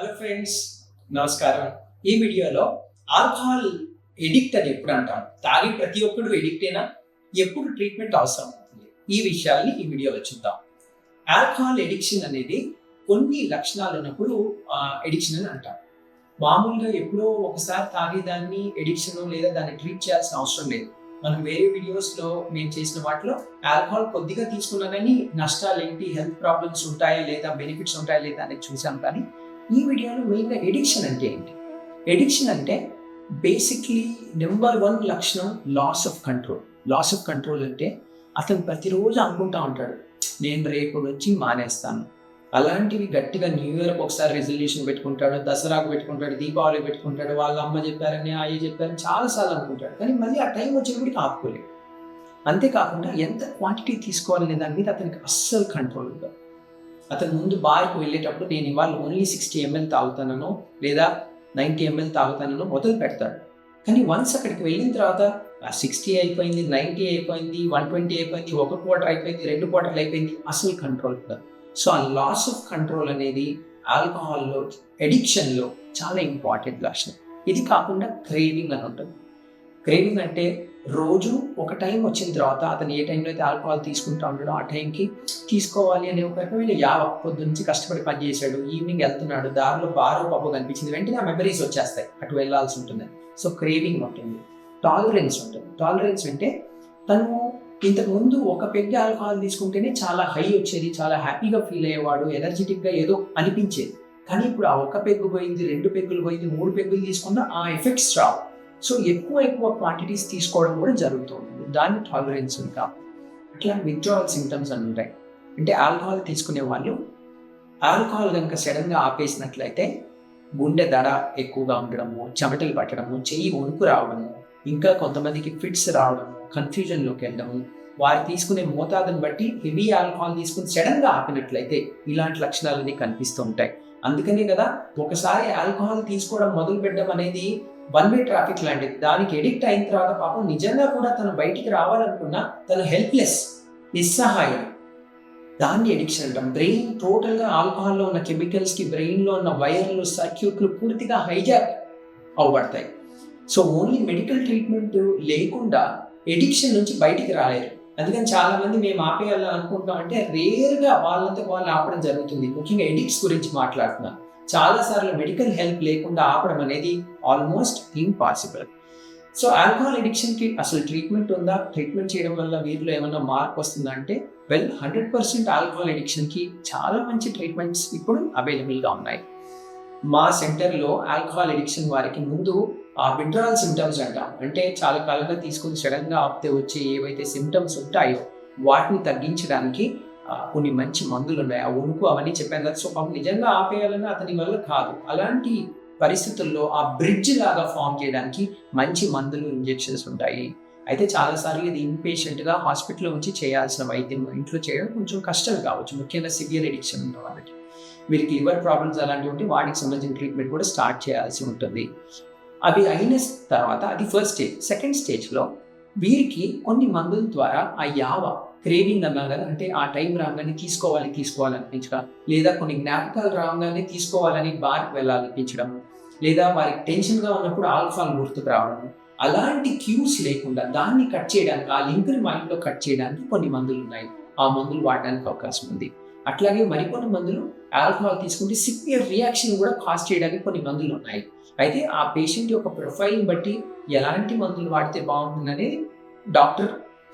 Hello friends నమస్కారం. ఈ వీడియోలో ఆల్కహాల్ ఎడిక్ట్ అని ఎప్పుడు అంటాం? తాగి ప్రతి ఒక్కడు అయినా ఎప్పుడు ట్రీట్మెంట్ అవసరం అవుతుంది? ఈ విషయాల్ని ఈ వీడియోలో చూద్దాం. ఆల్కహాల్ ఎడిక్షన్ అనేది కొన్ని లక్షణాలు ఉన్నప్పుడు ఎడిక్షన్ అని అంటాం. మామూలుగా ఎప్పుడో ఒకసారి తాగేదాన్ని ఎడిక్షన్ లేదా దాన్ని ట్రీట్ చేయాల్సిన అవసరం లేదు. మనం వేరే వీడియోస్లో మేము చేసిన వాటిలో ఆల్కహాల్ కొద్దిగా తీసుకున్నా కానీ నష్టాలు ఏంటి హెల్త్ ప్రాబ్లమ్స్ ఉంటాయా లేదా? బెనిఫిట్స్ ఉంటాయా లేదా అనేది చూసాం కానీ ఈ వీడియోలో మెయిన్గా ఎడిక్షన్ అంటే ఏంటి? ఎడిక్షన్ అంటే బేసిక్లీ నెంబర్ వన్ లక్షణం loss of control. Loss of control అంటే అతను ప్రతిరోజు అనుకుంటా ఉంటాడు నేను రేపు వచ్చి మానేస్తాను. అలాంటివి గట్టిగా న్యూ ఇయర్కి ఒకసారి రెజల్యూషన్ పెట్టుకుంటాడు దసరాకు పెట్టుకుంటాడు దీపావళికి పెట్టుకుంటాడు వాళ్ళ అమ్మ చెప్పారని అయ్య చెప్పారని చాలాసార్లు అనుకుంటాడు. కానీ మళ్ళీ ఆ టైం వచ్చేప్పటికి ఆపుకోలేదు అంతేకాకుండా ఎంత క్వాంటిటీ తీసుకోవాలనే దాని మీద అతనికి అస్సలు కంట్రోల్ ఉండదు. అతను ముందు బార్కు వెళ్ళేటప్పుడు నేను ఇవాళ ఓన్లీ సిక్స్టీ ఎంఎల్ తాగుతానను లేదా నైంటీ ఎంఎల్ తాగుతానను మొదలు పెడతాడు. కానీ వన్స్ అక్కడికి వెళ్ళిన తర్వాత ఆ సిక్స్టీ అయిపోయింది నైంటీ అయిపోయింది వన్ ట్వంటీ అయిపోయింది ఒక క్వార్టర్ అయిపోయింది రెండు క్వార్టర్లు అయిపోయింది అసలు కంట్రోల్ కాదు సో ఆ లాస్ ఆఫ్ కంట్రోల్ అనేది ఆల్కహాల్లో ఎడిక్షన్లో చాలా ఇంపార్టెంట్ లక్షణం ఇది కాకుండా క్రేవింగ్ అని ఉంటుంది. క్రేవింగ్ అంటే రోజు ఒక టైం వచ్చిన తర్వాత అతను ఏ టైంలో అయితే ఆల్కహాల్ తీసుకుంటా ఉన్నాడో ఆ టైంకి తీసుకోవాలి అనే ఒక రకమైన యావ పొద్దు నుంచి కష్టపడి పనిచేశాడు ఈవినింగ్ వెళ్తున్నాడు. దారిలో బారో పబ్బు కనిపించింది. వెంటనే ఆ మెమరీస్ వచ్చేస్తాయి. అటు వెళ్ళాల్సి ఉంటుంది. సో క్రేవింగ్ ఉంటుంది. టాలరెన్స్ ఉంటుంది. టాలరెన్స్ అంటే తను ఇంతకు ముందు ఒక పెగ్ ఆల్కహాల్ తీసుకుంటేనే చాలా హై వచ్చేది చాలా హ్యాపీగా ఫీల్ అయ్యేవాడు ఎనర్జెటిక్గా ఏదో అనిపించేది. కానీ ఇప్పుడు ఆ ఒక పెగ్గు పోయింది రెండు పెగ్గులు పోయింది మూడు పెగ్గులు తీసుకున్నా ఆ ఎఫెక్ట్స్ రావు. సో ఎక్కువ ఎక్కువ క్వాంటిటీస్ తీసుకోవడం కూడా జరుగుతుంది. దాన్ని టాలరెన్స్ ఉంటాం అట్లా విత్డ్రావల్ సిమ్టమ్స్ అని ఉంటాయి. అంటే ఆల్కహాల్ తీసుకునే వాళ్ళు ఆల్కహాల్ కనుక సడన్గా ఆపేసినట్లయితే గుండె దడ ఎక్కువగా ఉండడము చెమటలు పట్టడము చెయ్యి వణుకు రావడము ఇంకా కొంతమందికి ఫిట్స్ రావడము కన్ఫ్యూజన్లోకి వెళ్ళడము వారు తీసుకునే మోతాదుని బట్టి హెవీ ఆల్కహాల్ తీసుకుని సడన్గా ఆపినట్లయితే ఇలాంటి లక్షణాలన్నీ కనిపిస్తూ ఉంటాయి. అందుకనే కదా ఒకసారి ఆల్కహాల్ తీసుకోవడం మొదలు పెట్టడం అనేది వన్ వే ట్రాఫిక్ లాంటిది. దానికి ఎడిక్ట్ అయిన తర్వాత పాపం నిజంగా కూడా తను బయటికి రావాలనుకున్నా తను హెల్ప్లెస్ నిస్సహాయం. దాన్ని ఎడిక్షన్ అంటాం బ్రెయిన్ టోటల్గా ఆల్కహాల్లో ఉన్న కెమికల్స్కి బ్రెయిన్లో ఉన్న వైర్లు సర్క్యూట్లు పూర్తిగా హైజాక్ అవబడతాయి. సో ఓన్లీ మెడికల్ ట్రీట్మెంట్ లేకుండా ఎడిక్షన్ నుంచి బయటికి రాలేరు. అందుకని చాలా మంది మేము ఆపేయాలని అనుకుంటాం అంటే రేర్గా వాళ్ళంతా వాళ్ళు ఆపడం జరుగుతుంది. ముఖ్యంగా ఎడిక్ట్స్ గురించి మాట్లాడుతున్నాం. చాలా సార్లు మెడికల్ హెల్ప్ లేకుండా ఆపడం అనేది ఆల్మోస్ట్ ఇంపాసిబుల్. సో ఆల్కహాల్ ఎడిక్షన్కి అసలు ట్రీట్మెంట్ ఉందా? ట్రీట్మెంట్ చేయడం వల్ల వీరిలో ఏమైనా మార్పు వస్తుందా అంటే వెల్ హండ్రెడ్ పర్సెంట్ ఆల్కహాల్ ఎడిక్షన్కి చాలా మంచి ట్రీట్మెంట్స్ ఇప్పుడు అవైలబుల్గా ఉన్నాయి. మా సెంటర్లో ఆల్కహాల్ ఎడిక్షన్ వారికి ముందు ఆ విడ్రాల్ సిమ్టమ్స్ అంటాం. అంటే చాలా కాలంగా తీసుకుని సడన్గా ఆపితే వచ్చే ఏవైతే సిమ్టమ్స్ ఉంటాయో వాటిని తగ్గించడానికి కొన్ని మంచి మందులు ఉన్నాయి. ఆ ఉణుకు అవన్నీ చెప్పాను కదా. సో పాపం నిజంగా ఆపేయాలన్నా అతని వల్ల కాదు. అలాంటి పరిస్థితుల్లో ఆ బ్రిడ్జ్ లాగా ఫామ్ చేయడానికి మంచి మందులు ఇంజెక్షన్స్ ఉంటాయి. అయితే చాలాసార్లు ఇది ఇన్పేషెంట్గా హాస్పిటల్లో ఉంచి చేయాల్సిన వైద్యం. ఇంట్లో చేయడం కొంచెం కష్టం కావచ్చు. ముఖ్యంగా సివియర్ ఎడిక్షన్ ఉన్న వాళ్ళకి వీరికి లివర్ ప్రాబ్లమ్స్ అలాంటివి ఉంటే వాటికి సంబంధించిన ట్రీట్మెంట్ కూడా స్టార్ట్ చేయాల్సి ఉంటుంది. అవి అయిన తర్వాత అది ఫస్ట్ స్టేజ్ సెకండ్ స్టేజ్లో వీరికి కొన్ని మందుల ద్వారా ఆ యావ క్రేవింగ్ అన్నా కదా అంటే ఆ టైం రాగానే తీసుకోవాలి తీసుకోవాలనిపించడం లేదా కొన్ని జ్ఞాపకాలు రాగానే తీసుకోవాలని బార్కి వెళ్ళాలనిపించడం లేదా వారికి టెన్షన్గా ఉన్నప్పుడు ఆల్ఫాలు గుర్తుకు రావడం అలాంటి క్యూస్ లేకుండా దాన్ని కట్ చేయడానికి ఆ లింక్ని మైండ్లో కట్ చేయడానికి కొన్ని మందులు ఉన్నాయి. ఆ మందులు వాడడానికి అవకాశం ఉంది. అట్లాగే మరికొన్ని మందులు ఆల్కహాల్ తీసుకుంటే సివియర్ రియాక్షన్ కూడా కాజ్ చేయడానికి కొన్ని మందులు ఉన్నాయి. అయితే ఆ పేషెంట్ యొక్క ప్రొఫైల్ని బట్టి ఎలాంటి మందులు వాడితే బాగుంటుందనేది డాక్టర్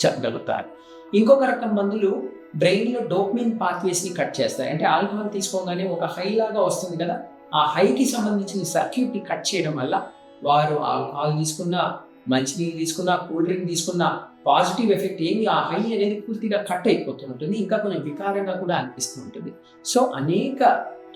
చెప్పగలుగుతారు. ఇంకొక రకం మందులు బ్రెయిన్లో డోప్మిన్ పాత్వేస్ని కట్ చేస్తాయి. అంటే ఆల్కహాల్ తీసుకోగానే ఒక హై లాగా వస్తుంది కదా ఆ హైకి సంబంధించిన సర్క్యూట్ని కట్ చేయడం వల్ల వారు ఆల్కహాల్ తీసుకున్న మంచినీళ్ళు తీసుకున్న కూల్ డ్రింక్ తీసుకున్న పాజిటివ్ ఎఫెక్ట్ ఏమి ఆ హై అనేది పూర్తిగా కట్ అయిపోతూ ఉంటుంది. ఇంకా కొంచెం వికారంగా కూడా అనిపిస్తూ ఉంటుంది. సో అనేక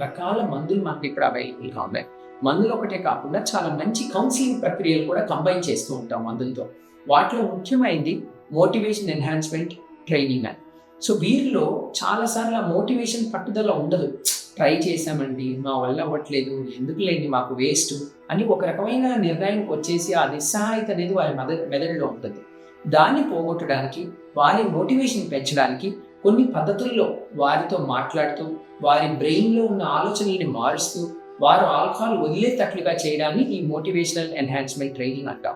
రకాల మందులు మనకి ఇప్పుడు అవైలబుల్గా ఉన్నాయి మందులు ఒకటే కాకుండా చాలా మంచి కౌన్సిలింగ్ ప్రక్రియలు కూడా కంబైన్ చేస్తూ ఉంటాం మందులతో. వాటిలో ముఖ్యమైనది మోటివేషన్ ఎన్హాన్స్మెంట్ ట్రైనింగ్ అని. సో వీరిలో చాలాసార్లు ఆ మోటివేషన్ పట్టుదల ఉండదు. ట్రై చేశామండి మా వల్ల అవ్వట్లేదు ఎందుకు లేండి మాకు వేస్ట్ అని ఒక రకమైన నిర్ణయానికి వచ్చేసి ఆ నిస్సహాయత అనేది వారి మెద మెదడులో ఉంటుంది. దాన్ని పోగొట్టడానికి వారి మోటివేషన్ పెంచడానికి కొన్ని పద్ధతుల్లో వారితో మాట్లాడుతూ వారి బ్రెయిన్లో ఉన్న ఆలోచనల్ని మారుస్తూ వారు ఆల్కహాల్ వదిలేటట్లుగా చేయడాన్ని ఈ మోటివేషనల్ ఎన్హాన్స్మెంట్ ట్రైనింగ్ అంటాం.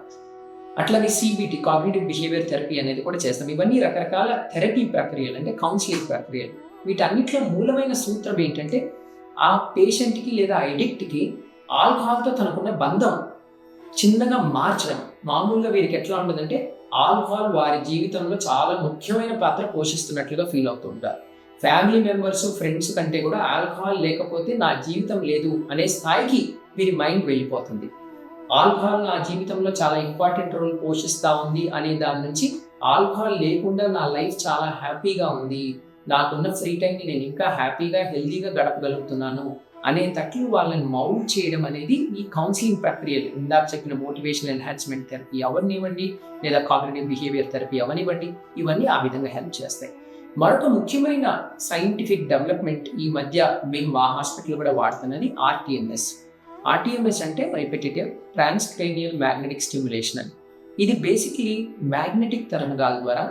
అట్లాగే సిబిటి కాగ్నిటివ్ బిహేవియర్ థెరపీ అనేది కూడా చేస్తాం. ఇవన్నీ రకరకాల థెరపీ ప్రక్రియలు అంటే కౌన్సిలింగ్ ప్రక్రియలు. వీటన్నిటిలో మూలమైన సూత్రం ఏంటంటే ఆ పేషెంట్కి లేదా ఎడిక్ట్కి ఆల్కహాల్తో తనకున్న బంధం చిన్నగా మార్చడం. మామూలుగా వీరికి ఎట్లా ఉంటుందంటే ఆల్కహాల్ వారి జీవితంలో చాలా ముఖ్యమైన పాత్ర పోషిస్తున్నట్లుగా ఫీల్ అవుతూ ఉంటారు. ఫ్యామిలీ మెంబర్స్ ఫ్రెండ్స్ కంటే కూడా ఆల్కహాల్ లేకపోతే నా జీవితం లేదు అనే స్థాయికి వీరి మైండ్ వెళ్ళిపోతుంది. ఆల్కహాల్ నా జీవితంలో చాలా ఇంపార్టెంట్ రోల్ పోషిస్తూ ఉంది అనే దాని నుంచి ఆల్కహాల్ లేకుండా నా లైఫ్ చాలా హ్యాపీగా ఉంది. నాకున్న ఫ్రీ టైంని నేను ఇంకా హ్యాపీగా హెల్తీగా గడపగలుగుతున్నాను. అనే తట్లు వాళ్ళని మౌల్డ్ చేయడం అనేది ఈ కౌన్సిలింగ్ ప్రక్రియలు. ఇందాక చెప్పిన మోటివేషన్ ఎన్హాన్స్మెంట్ థెరపీ అవనివ్వండి లేదా కాగ్నేటివ్ బిహేవియర్ థెరపీ అవనివ్వండి ఇవన్నీ ఆ విధంగా హెల్ప్ చేస్తాయి. మరొక ముఖ్యమైన సైంటిఫిక్ డెవలప్మెంట్ ఈ మధ్య మేము మా హాస్పిటల్ కూడా వాడుతున్నది ఆర్టీఎంఎస్ ఆర్టీఎంఎస్ అంటే రిపిటేటివ్ ట్రాన్స్క్రేనియల్ మ్యాగ్నెటిక్ స్టిమ్యులేషన్ అని. ఇది బేసిక్లీ మ్యాగ్నెటిక్ తరంగాల ద్వారా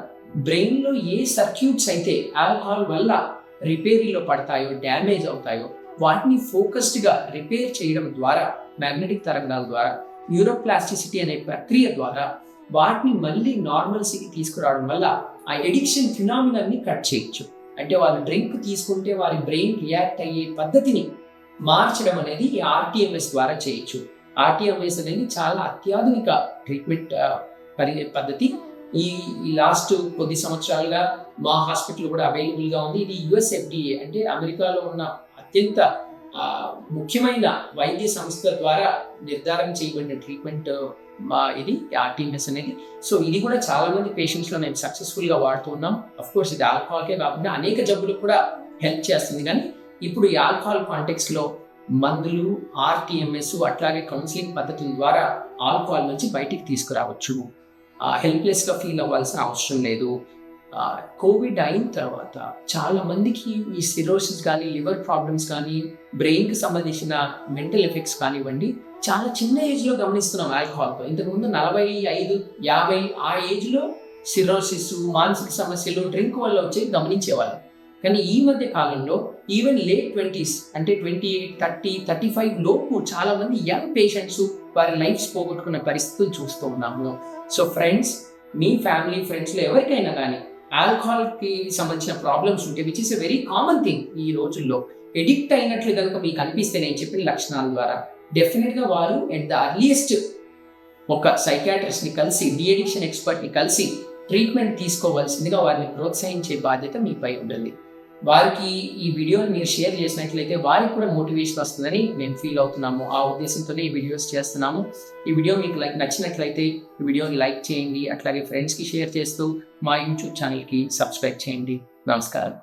బ్రెయిన్లో ఏ సర్క్యూట్స్ అయితే ఆల్కహాల్ వల్ల రిపేరీలో పడతాయో డ్యామేజ్ అవుతాయో వాటిని ఫోకస్డ్గా రిపేర్ చేయడం ద్వారా మ్యాగ్నెటిక్ తరంగాల ద్వారా యూరోప్లాస్టిసిటీ అనే ప్రక్రియ ద్వారా వాటిని మళ్ళీ నార్మల్సీకి తీసుకురావడం వల్ల ఆ ఎడిక్షన్ ఫినామినాన్ని కట్ చేయొచ్చు. అంటే వాళ్ళు డ్రింక్ తీసుకుంటే వారి బ్రెయిన్ రియాక్ట్ అయ్యే పద్ధతిని మార్చడం అనేది ఈ ఆర్టీఎంఎస్ ద్వారా చేయొచ్చు. ఆర్టీఎంఎస్ అనేది చాలా అత్యాధునిక ట్రీట్మెంట్ పరి పద్ధతి. ఈ ఈ లాస్ట్ కొద్ది సంవత్సరాలుగా మా హాస్పిటల్ కూడా అవైలబుల్గా ఉంది. ఇది యుఎస్ ఎఫ్డిఏ అంటే అమెరికాలో ఉన్న అత్యంత ముఖ్యమైన వైద్య సంస్థ ద్వారా నిర్ధారణ చేయబడిన ట్రీట్మెంట్ మా ఇది ఆర్టీఎంఎస్ అనేది. సో ఇది కూడా చాలా మంది పేషెంట్స్లో మేము సక్సెస్ఫుల్గా వాడుతున్నాం. అఫ్ కోర్స్ ఇది ఆల్కహాల్కే కాకుండా అనేక జబ్బులకు కూడా హెల్ప్ చేస్తుంది. కానీ ఇప్పుడు ఈ ఆల్కహాల్ కాంటెక్స్లో మందులు ఆర్టీఎంఎస్ అట్లాగే కౌన్సిలింగ్ పద్ధతుల ద్వారా ఆల్కహాల్ నుంచి బయటికి తీసుకురావచ్చు. హెల్ప్లెస్గా ఫీల్ అవ్వాల్సిన అవసరం లేదు. కోవిడ్ అయిన తర్వాత చాలా మందికి ఈ సిరోసిస్ కానీ లివర్ ప్రాబ్లమ్స్ కానీ బ్రెయిన్కి సంబంధించిన మెంటల్ ఎఫెక్ట్స్ కానివ్వండి చాలా చిన్న ఏజ్లో గమనిస్తున్నాం ఆల్కహాల్తో ఇంతకుముందు నలభై ఐదు యాభై ఆ ఏజ్లో సిరోసిస్ మానసిక సమస్యలు డ్రింక్ వల్ల వచ్చి గమనించేవాళ్ళం. కానీ ఈ మధ్య కాలంలో ఈవెన్ లేట్ ట్వంటీస్ అంటే twenty eight thirty thirty five లోపు చాలా మంది యంగ్ పేషెంట్స్ వారి లైఫ్స్ పోగొట్టుకున్న పరిస్థితులు చూస్తూ ఉన్నాము. సో ఫ్రెండ్స్ మీ ఫ్యామిలీ ఫ్రెండ్స్లో ఎవరికైనా కానీ ఆల్కహాల్కి సంబంధించిన ప్రాబ్లమ్స్ ఉంటే which is a very common thing ఈ రోజుల్లో ఎడిక్ట్ అయినట్లు కనుక మీకు అనిపిస్తే నేను చెప్పిన లక్షణాల ద్వారా డెఫినెట్గా వారు ఎట్ ద అర్లియస్ట్ ఒక సైకాట్రిస్ట్ని కలిసి డిఎడిక్షన్ ఎక్స్పర్ట్ని కలిసి ట్రీట్మెంట్ తీసుకోవాల్సిందిగా వారిని ప్రోత్సహించే బాధ్యత మీపై ఉంటుంది వారికి ఈ వీడియోని మీరు షేర్ చేసినట్లయితే వారికి కూడా మోటివేషన్ వస్తుందని నేను ఫీల్ అవుతున్నాము. ఆ ఉద్దేశంతోనే ఈ వీడియోస్ చేస్తున్నాము. ఈ వీడియో మీకు లైక్ నచ్చినట్లయితే ఈ వీడియోని లైక్ చేయండి. అట్లాగే ఫ్రెండ్స్కి షేర్ చేస్తూ మా యూట్యూబ్ ఛానల్కి సబ్స్క్రైబ్ చేయండి. నమస్కారం.